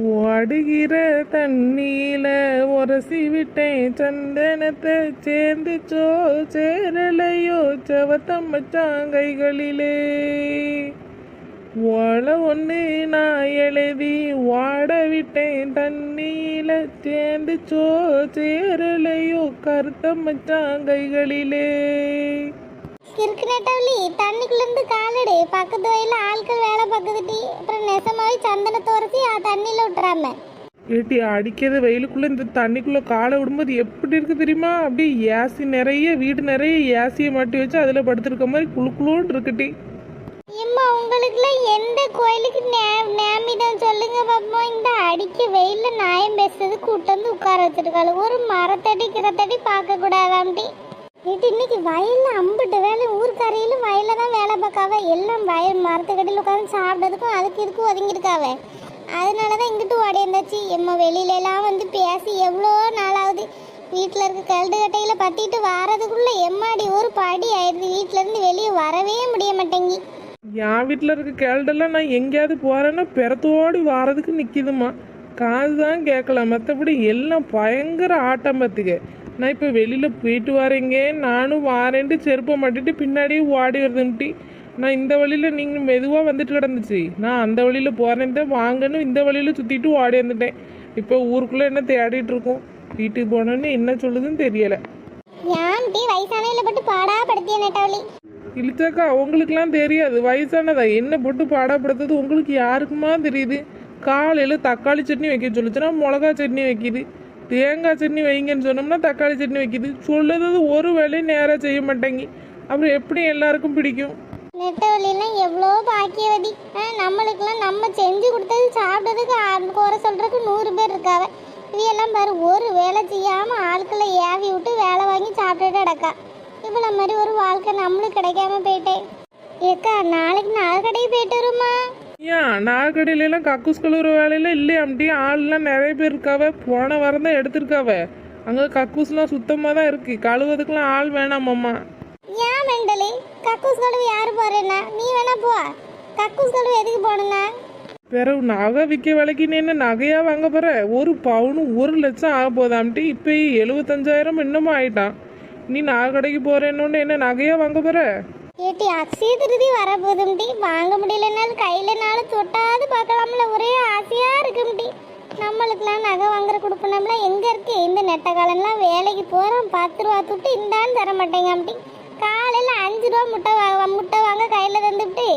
ஓடுகிற தண்ணியில உரசி விட்டேன். சந்தனத்தை சேர்ந்துச்சோ சேரலையோ செவத்தம் சாங்கைகளிலே. கைகளிலே ஒன்று நான் எழுதி வாட விட்டேன். தண்ணியில சேர்ந்துச்சோ சேரலையோ கருத்தம்ம சாங்கைகளிலே. கைகளிலே கிறுக்கு நெட்டவழி தண்ணிக்குள்ள இருந்து காலடு. பக்கத்து வயல்ல ஆட்கள் வேலை பார்க்குதுட்டி அப்புறம் நெசமாவே சந்தனத்தை உரசி அ தண்ணியில விட்டுறாம. ஏட்டி அடிக்காத வெயிலுக்குள்ள இந்த தண்ணிக்குள்ள காலை விடும்போது எப்படி இருக்கு தெரியுமா? அப்படியே ஏசி நிறைய வீடு நிறைய ஏசியை மாட்டி வச்சு அதில் படுத்திருக்க மாதிரி குளு குளுன்னு இருக்குட்டி. இம்மா உங்களுக்குலாம் எந்த கோயிலுக்கு நே- நேமிதம் சொல்லுங்க பாப்போம். இந்த அடிக்க வெயில்ல நாயம் பேசுறது கூட்டு வந்து உட்கார வச்சிருக்காளு. ஒரு மரத்தடி கிரத்தடி பார்க்க கூடாதாம்டி இது இன்னைக்கு வயலில் அம்பிட்டு வேலை ஊர்க்கரையிலும் வயலில் தான் வேலை பார்க்காவ. எல்லாம் வயல் மரத்துக்கடியில் உட்காந்து சாப்பிட்றதுக்கும் அதுக்கு இதுக்கும் ஒதுங்கியிருக்காவ. அதனால தான் இங்கிட்டு ஓடி இருந்தாச்சு எம்மா வெளியில எல்லாம் வந்து பேசி எவ்வளோ நாளாவது வீட்டில் இருக்க கல்டு கட்டையில் பற்றிட்டு வாரதுக்குள்ள எம்மாடி ஒரு படி ஆயிடுது. வீட்டிலேருந்து வெளியே வரவே முடிய மாட்டேங்கி. என் வீட்டில் இருக்க கேள்டெல்லாம் நான் எங்கேயாவது போகிறேன்னா பிறத்தோடு வாரதுக்கு நிற்கிதுமா காது தான் கேட்கல. மற்றபடி எல்லாம் பயங்கர ஆட்டம் பார்த்துக்க. நான் இப்போ வெளியில் போயிட்டு வரேங்க. நானும் வாரேன்ட்டு செருப்பை மாட்டிட்டு பின்னாடியே ஓடி வருதுன்ட்டி நான் இந்த வழியில் நீங்கள் மெதுவாக வந்துட்டு கிடந்துச்சு. நான் அந்த வழியில் போகிறேன்ட்டு வாங்கன்னு இந்த வழியில் சுற்றிட்டு ஓடி வந்துட்டேன். இப்போ ஊருக்குள்ளே என்ன தேடிட்டு இருக்கோம்? வீட்டுக்கு போனோன்னு என்ன சொல்லுதுன்னு தெரியலை. இழுச்சாக்கா உங்களுக்குலாம் தெரியாது. வயசானதா? என்ன போட்டு பாடப்படுத்துறது உங்களுக்கு யாருக்குமா தெரியுது? காலையில் தக்காளி சட்னி வைக்க சொல்லுச்சுன்னா மிளகா சட்னி வைக்கிது. தேங்காய் சட்னி வைங்கன்னு சொன்னோம்னா தக்காளி சட்னி வைக்கிது. சொல்லுறது ஒரு வேலையும் நேராக செய்ய மாட்டேங்கி. அப்புறம் எப்படி எல்லாருக்கும் பிடிக்கும்? நெட்டவழிலாம் எவ்வளோ பாக்கியவதி. ஆ, நம்மளுக்கெல்லாம் நம்ம செஞ்சு கொடுத்தது சாப்பிட்டதுக்கு ஆ- குறை சொல்கிறதுக்கு நூறு பேர் இருக்காவ. இவையெல்லாம் பாரு ஒரு வேலை செய்யாமல் ஆட்களை ஏவி விட்டு வேலை வாங்கி சாப்பிட்டுட்டு அடக்கா இவ்வளோ மாதிரி ஒரு வாழ்க்கை நம்மளுக்கு கிடைக்காம போயிட்டேன் ஏக்கா நாளைக்கு நாலு கடைக்கு போயிட்டு வருமா நாகக்கடையிலலாம் கக்கூஸ் கழுவுற வேலையில இல்லையா அப்படி ஆள்லாம் நிறைய பேர் இருக்காவ. போன வாரம் தான் எடுத்திருக்காவ. அங்கே கக்கூஸ்லாம் சுத்தமாக தான் இருக்கு. கழுவுறதுக்குலாம் ஆள் வேணாமம்மா ஏன் மெண்டலி? கக்கூஸ் கழுவு யாரு போறேன்னா? நீ வேணா போ. கக்கூஸ் கழுவு எதுக்கு போகணுன்னா பிறகு நகை விற்க விலைக்கு நீ என்ன நகையாக வாங்க போகிற ஒரு பவுனு ஒரு லட்சம் ஆக போதாம்ட்டு இப்போ எழுபத்தஞ்சாயிரம் இன்னமும் ஆயிட்டான். நீ நகை கடைக்கு போகிறேன்னு என்ன நகையாக வாங்க போகிற ஏட்டி அக்ஷய திருதி வரப்போதும்டி வாங்க முடியலனாலும் கையிலனாலும் தொட்டாது பார்க்கலாம்ல. ஒரே ஆசையா இருக்கும்டி நம்மளுக்குலாம் நகை வாங்குற கொடுப்போம்ல எங்க இருக்கு? இந்த நெட்ட காலம்லாம் வேலைக்கு போறோம். பத்து ரூபா தொட்டு இந்தான்னு தர மாட்டேங்க காலையில் காலையில அஞ்சு ரூபா முட்டை முட்டை வாங்க கையில தந்துவிட்டு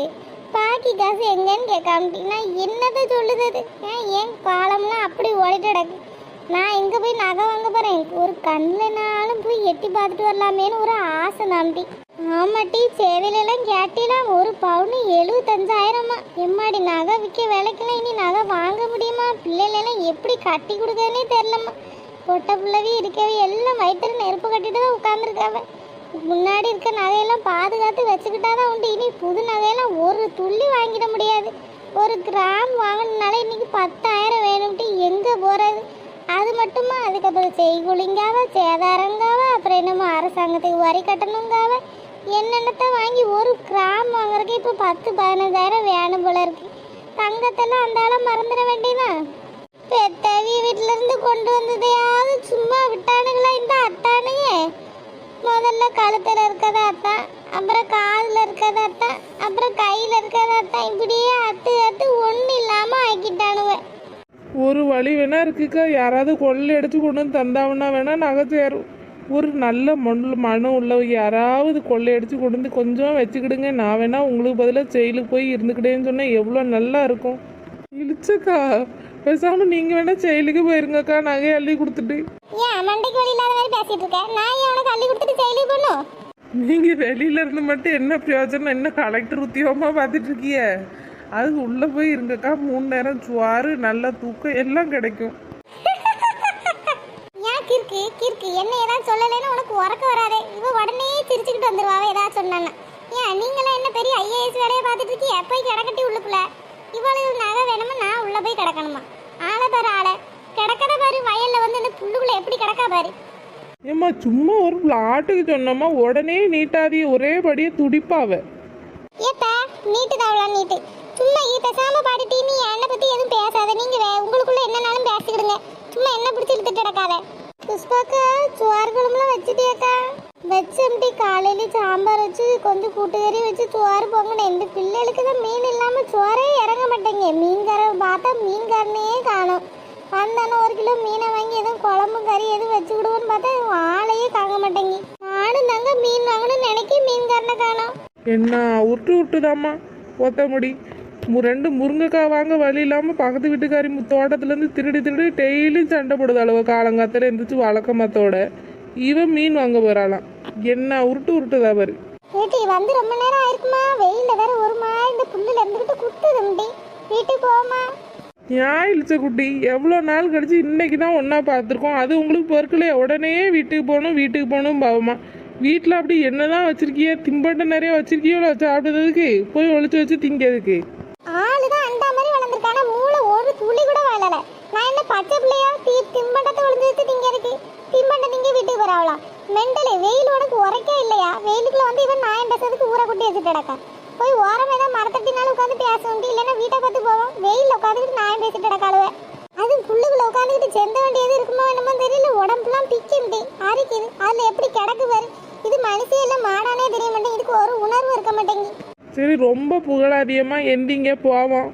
பாக்கி காசு எங்கன்னு கேட்காமட்டி நான் என்னத்தை சொல்லுது ஏன் ஏன் காலம்லாம் அப்படி ஓடிட்டு கிடக்கு? நான் எங்க போய் நகை வாங்க போறேன்? ஒரு கண்ணுலனாலும் போய் எட்டி பார்த்துட்டு வரலாமேன்னு ஒரு ஆசை நாம்டி ஆமாட்டி சேவையிலலாம் கேட்டிலாம் ஒரு பவுனு எழுபத்தஞ்சாயிரமா. எம்மாடி நகை விற்க விலைக்கெல்லாம் இனி நகை வாங்க முடியுமா? பிள்ளைகளெல்லாம் எப்படி கட்டி கொடுக்கறதுனே தெரிலம்மா பொட்டை பிள்ளவி இருக்கவே எல்லாம் வயிற்றுல நெருப்பு கட்டிட்டு தான் உட்காந்துருக்காவ முன்னாடி இருக்க நகையெல்லாம் பாதுகாத்து வச்சுக்கிட்டா தான் உண்டு. இனி புது நகையெல்லாம் ஒரு துள்ளி வாங்கிட முடியாது. ஒரு கிராம் வாங்கினால இன்னைக்கு பத்தாயிரம் வேணும்ட்டு எங்கே போகிறது அது மட்டுமா? அதுக்கப்புறம் செய்குலிங்காவ சேதாரங்காவ அப்புறம் என்னமோ அரசாங்கத்துக்கு வரி கட்டணுங்காவ. என்னென்னத்தை வாங்கி ஒரு கிராம் வாங்குறதுக்கு இப்போ பத்து பதினஞ்சாயிரம் வேணும் போல இருக்கு. தங்கத்தெல்லாம் அந்த ஆளை மறந்துட வேண்டியதான் பெத்தவி வீட்டிலேருந்து கொண்டு வந்ததையாவது சும்மா விட்டானுங்களா இந்த அத்தானுங்க முதல்ல கழுத்தில் இருக்கத அத்தான் அப்புறம் காதில் இருக்கத அத்தான் அப்புறம் கையில் இருக்கத அத்தான் இப்படியே அத்து அத்து ஒன்றும் இல்லாமல் ஆக்கிட்டானுங்க. ஒரு வழி வேணா இருக்குக்கா. யாராவது கொள்ளை எடுத்து கொண்டு வந்து தந்தாவுன்னா வேணா நகை சேரும் ஒரு நல்ல மண் மனம் உள்ளவங்க யாராவது கொள்ளை அடிச்சு கொண்டு வந்து கொஞ்சம் வச்சுக்கிடுங்க. நான் வேணா உங்களுக்கு பதிலாக செயலுக்கு போய் இருந்துக்கிட்டேன்னு சொன்னால் எவ்வளோ நல்லா இருக்கும். இழிச்சக்கா பேசாம நீங்கள் வேணா செயலுக்கு போயிருங்கக்கா. நகை அள்ளி கொடுத்துட்டு. ஏன் மண்டைக்கு வழி இல்லாத மாதிரி பேசிட்டு இருக்க? நான் ஏன் உனக்கு அள்ளி கொடுத்துட்டு செயலி பண்ணும் நீங்கள் வெளியில இருந்து மட்டும் என்ன பிரயோஜனம்? என்ன கலெக்டர் உத்தியோகமாக பார்த்துட்டு இருக்கிய? அதுக்கு உள்ளே போய் இருங்கக்கா. மூணு நேரம் சுவாறு நல்ல தூக்கம் எல்லாம் கிடைக்கும். கிறுக்கு கிறுக்கு என்ன ஏதாவது சொல்லலைன்னா உனக்கு உறக்க வராதே. இவ உடனே சிரிச்சுக்கிட்டு வந்துருவாவே ஏதாவது சொன்னான்னா. ஏன் நீங்களாம் என்ன பெரிய ஐஏஎஸ் வேலையை பார்த்துட்டு இருக்கீங்க? போய் கிடக்கட்டி உள்ளுக்குள்ள. இவ்வளவு நகை வேணுமா? நான் உள்ள போய் கிடக்கணுமா? ஆளை பாரு ஆளை. கிடக்கட பாரு வயல்ல வந்து அந்த புல்லுக்குள்ள எப்படி கிடக்கா பாரு. ஏம்மா சும்மா ஒரு ஆட்டுக்கு சொன்னோமா உடனே நீட்டாதி ஒரே படியே துடிப்பாவ ஏப்பா நீட்டு தான் நீட்டு. சும்மா இது பேசாம பாடிட்டு நீ என்னை பத்தி எதுவும் பேசாத நீங்க வே- உங்களுக்குள்ள பிடிச்சி இழுத்துட்டு கிடக்காத புஷ்பாக்கா சோறு குழம்புலாம் வச்சுட்டியாக்கா வச்சம்டி காலையில சாம்பார் வச்சு கொஞ்சம் கூட்டுக்கறி வச்சு சோறு பொங்கினேன் இந்த பிள்ளைகளுக்கு தான் மீன் இல்லாம சோறே இறங்க மாட்டேங்க மீன்கார பார்த்தா மீன்காரனே காணும். வந்தானே ஒரு கிலோ மீனை வாங்கி எதுவும் குழம்பு கறி எதுவும் வச்சு விடுவோன்னு பார்த்தா ஆளையே தாங்க மாட்டேங்க. நானும் தாங்க மீன் வாங்கணும்னு நினைக்க மீன்காரனை காணோம். என்ன உருட்டு உருட்டுதாம்மா ஒத்தமுடி ரெண்டு முருங்கைக்காய் வாங்க வழி இல்லாமல் பக்கத்து வீட்டுக்காரி தோட்டத்துலேருந்து திருடி திருடி டெய்லியும் சண்டை போடுது அளவு. காலங்காத்தில் இருந்துச்சு வழக்கமத்தோட. இவன் மீன் வாங்க போகிறாளாம் என்ன உருட்டு உருட்டுதா பாரு. ஏட்டி வந்து ரொம்ப நேரம் ஆயிருக்குமா? வெயில்ல வேற ஒரு மாதிரி இந்த புல்லுல இருந்துகிட்டு குத்துதும்டி வீட்டுக்கு போமா ஏன் இழிச்ச குட்டி. எவ்வளோ நாள் கழிச்சு இன்னைக்கு தான் ஒன்றா பார்த்துருக்கோம். அது உங்களுக்கு பொறுக்கலையே? உடனே வீட்டுக்கு போகணும் வீட்டுக்கு போகணும் பாவமா. வீட்டில் அப்படி என்னதான் வச்சிருக்கிய? தின்பண்டம் நிறைய வச்சிருக்கியோல சாப்பிடுறதுக்கு போய் ஒளிச்சு வச்சு திங்கிறதுக்கு ஆளு தான் அந்த மாதிரி வளர்ந்துருக்கான மூளை ஒரு துளி கூட வளரல. நான் என்ன பச்சை பிள்ளையா? தீ தின்பண்டத்தை ஒளிஞ்சு வச்சு திங்கிறதுக்கு தின்பண்டம் திங்க வீட்டுக்கு வராவலாம் மெண்டலே வெயில் உனக்கு உரைக்கே இல்லையா? வெயிலுக்குள்ள வந்து இவன் நாயம் பேசுறதுக்கு ஊரை குட்டி வச்சுட்டு கிடக்கா போய் ஓரம் ஏதாவது மரத்தட்டினாலும் உட்காந்து பேச வேண்டி இல்லைன்னா வீட்டை பார்த்து போவோம். வெயில்ல உட்காந்துக்கிட்டு நாயம் பேசிட்டு கிடக்காளுவ அது புல்லுக்குள்ள உட்காந்துக்கிட்டு செந்த வேண்டியது இருக்குமோ என்னமோ தெரியல உடம்புலாம் பிக்குண்டி அரிக்குது. அதுல எப்படி கிடக்கு பாரு. இது மனுஷே இல்ல மாடானே தெரிய மாட்டேங்குது. இதுக்கு ஒரு உணர்வு இருக்க மாட்டேங்குது. சரி ரொம்ப புகழாதியமா எண்டிங்க போவோம்.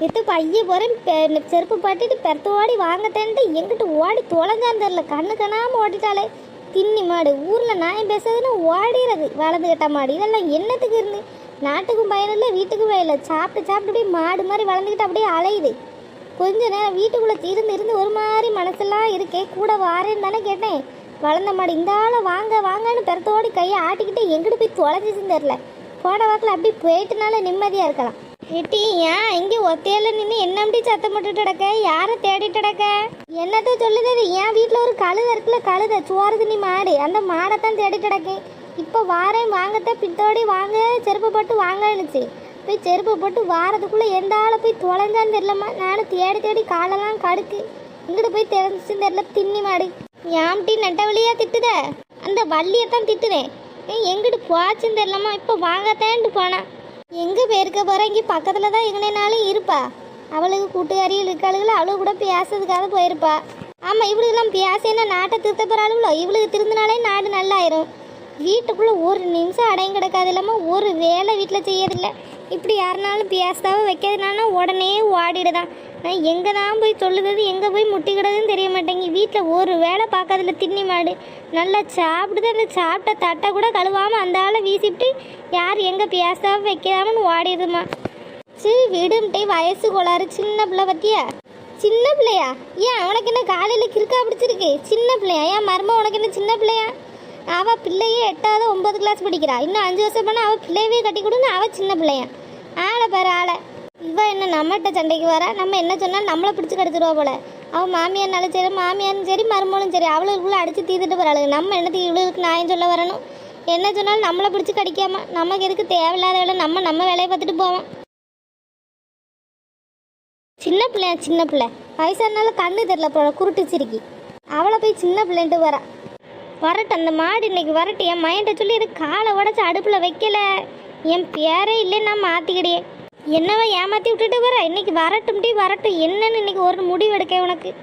எட்டு பைய போறேன். பெ- செருப்பு பாட்டிட்டு பெருத்தோடி வாங்கத்தேன்ட்டு எங்கிட்ட ஓடி தொலைஞ்சான்னு தெரில கண்ணு காணாம ஓடிட்டாலே தின்னி மாடு. ஊரில் நாயம் பேசுறதுன்னு ஓடிறது. வளர்ந்து கட்ட மாடு. இதெல்லாம் என்னத்துக்கு இருந்து? நாட்டுக்கும் பயனில்லை இல்லை வீட்டுக்கும் பயனில்லை இல்லை. சாப்பிட்டு சாப்பிட்டு அப்படியே மாடு மாதிரி வளர்ந்துக்கிட்டு அப்படியே அலையுது. கொஞ்ச நேரம் வீட்டுக்குள்ளே இருந்து இருந்து ஒரு மாதிரி மனசெல்லாம் இருக்கே. கூட வாரேன்னு தானே கேட்டேன். வளர்ந்த மாடு இந்த ஆளை வாங்க வாங்கன்னு பெருத்தோடி கையை ஆட்டிக்கிட்டு எங்கிட்டு போய் தொலைஞ்சிச்சுன்னு தெரில போன வாக்கில் அப்படி போயிட்டுனால நிம்மதியாக இருக்கலாம். இட்டி ஏன் இங்கே ஒத்தையில நின்று என்ன அப்படி சத்தம் போட்டுட்டு கிடக்க? யாரை தேடிட்டு கிடக்க? என்னத்த சொல்லுது அது என் வீட்டில் ஒரு கழுதை இருக்குல்ல கழுதை சுவாறு நீ மாடு. அந்த மாடை தான் தேடிட்டு கிடக்கேன். இப்போ வாரேன் வாங்கத்த பித்தோடி வாங்க செருப்பு போட்டு வாங்கன்னுச்சு. போய் செருப்பு போட்டு வாரதுக்குள்ளே எந்த ஆளை போய் தொலைஞ்சான்னு தெரியலம்மா. நானும் தேடி தேடி காலெல்லாம் கடுக்கு. இங்கிட்டு போய் தெரிஞ்சிச்சுன்னு தெரியல தின்னி மாடு. யாம்டி நட்ட வழியா திட்டுத? அந்த வள்ளியை தான் திட்டுதேன் எங்கிட்டு போச்சுன்னு தெரியலம்மா. இப்போ வாங்கத்தேன்ட்டு போனா. எங்கே போயிருக்க போகிற இங்கே பக்கத்தில் தான் எங்கனாலும் இருப்பா. அவளுக்கு கூட்டுக்காரியில் இருக்காளுகள அவளுக்கு கூட பேசுறதுக்காக போயிருப்பா. ஆமாம் இவளுக்கெல்லாம் பேசினா நாட்டை திருத்த போகிறாளுங்களோ இவளுக்கு திருந்தினாலே நாடு நல்லாயிரும். வீட்டுக்குள்ளே ஒரு நிமிஷம் அடையும் கிடக்காது இல்லாமல் ஒரு வேலை வீட்டில் செய்யறதில்ல. இப்படி யாருனாலும் பேசாத வைக்கிறதுனால உடனே ஓடிடுதான். நான் எங்கே தான் போய் சொல்லுறது எங்கே போய் முட்டிக்கிடதுன்னு தெரிய மாட்டேங்கி வீட்டில் ஒரு வேலை பார்க்கறதில்ல தின்னி மாடு. நல்லா சாப்பிடுது அந்த சாப்பிட்ட தட்டை கூட கழுவாமல் அந்த ஆளை வீசிவிட்டு யார் எங்கே பேசாமல் வைக்கலாமன்னு ஓடிடுதுமா சரி விடும்ட்டே வயசு கோளாறு. சின்ன பிள்ளை பற்றியா சின்ன பிள்ளையா? ஏன் உனக்கு என்ன காலையில் கிறுக்கா பிடிச்சிருக்கு? சின்ன பிள்ளையா? ஏன் மர்மம் உனக்கு என்ன சின்ன பிள்ளையா? அவள் பிள்ளையே எட்டாவது ஒன்பது கிளாஸ் படிக்கிறா. இன்னும் அஞ்சு வருஷம் போனால் அவள் பிள்ளையவே கட்டி கொடுங்க அவள் சின்ன பிள்ளையா? ஆளை பாரு ஆளை. இவ என்ன நம்மகிட்ட சண்டைக்கு வரா? நம்ம என்ன சொன்னாலும் நம்மளை பிடிச்சி கெடுத்துருவா போல. அவள் மாமியார்னாலும் சரி மாமியாரும் சரி மருமகளும் சரி. அவளுக்குள்ளே அடித்து தீர்த்துட்டு போறாளுங்க. நம்ம என்னத்துக்கு இவளுக்கு நியாயம் சொல்ல வரணும்? என்ன சொன்னாலும் நம்மளை பிடிச்சி கடிக்காம நமக்கு எதுக்கு தேவையில்லாத வேலை? நம்ம நம்ம வேலையை பார்த்துட்டு போவோம். சின்ன பிள்ளையா சின்ன பிள்ளை. வயசானால கண்ணு தெரியல போல குருட்டுச்சிருக்கி அவளை போய் சின்ன பிள்ளைன்ட்டு வரா. வரட்டும் அந்த மாடு இன்னைக்கு வரட்டு என் மைண்டை சொல்லி இது காலை உடச்சி அடுப்பில் வைக்கல. என் பேரே இல்லை நான் மாற்றிக்கிடையே என்னவா ஏமாற்றி விட்டுட்டு வர இன்னைக்கு வரட்டும் டி வரட்டும். என்னன்னு இன்னைக்கு ஒரு முடிவு எடுக்க உனக்கு?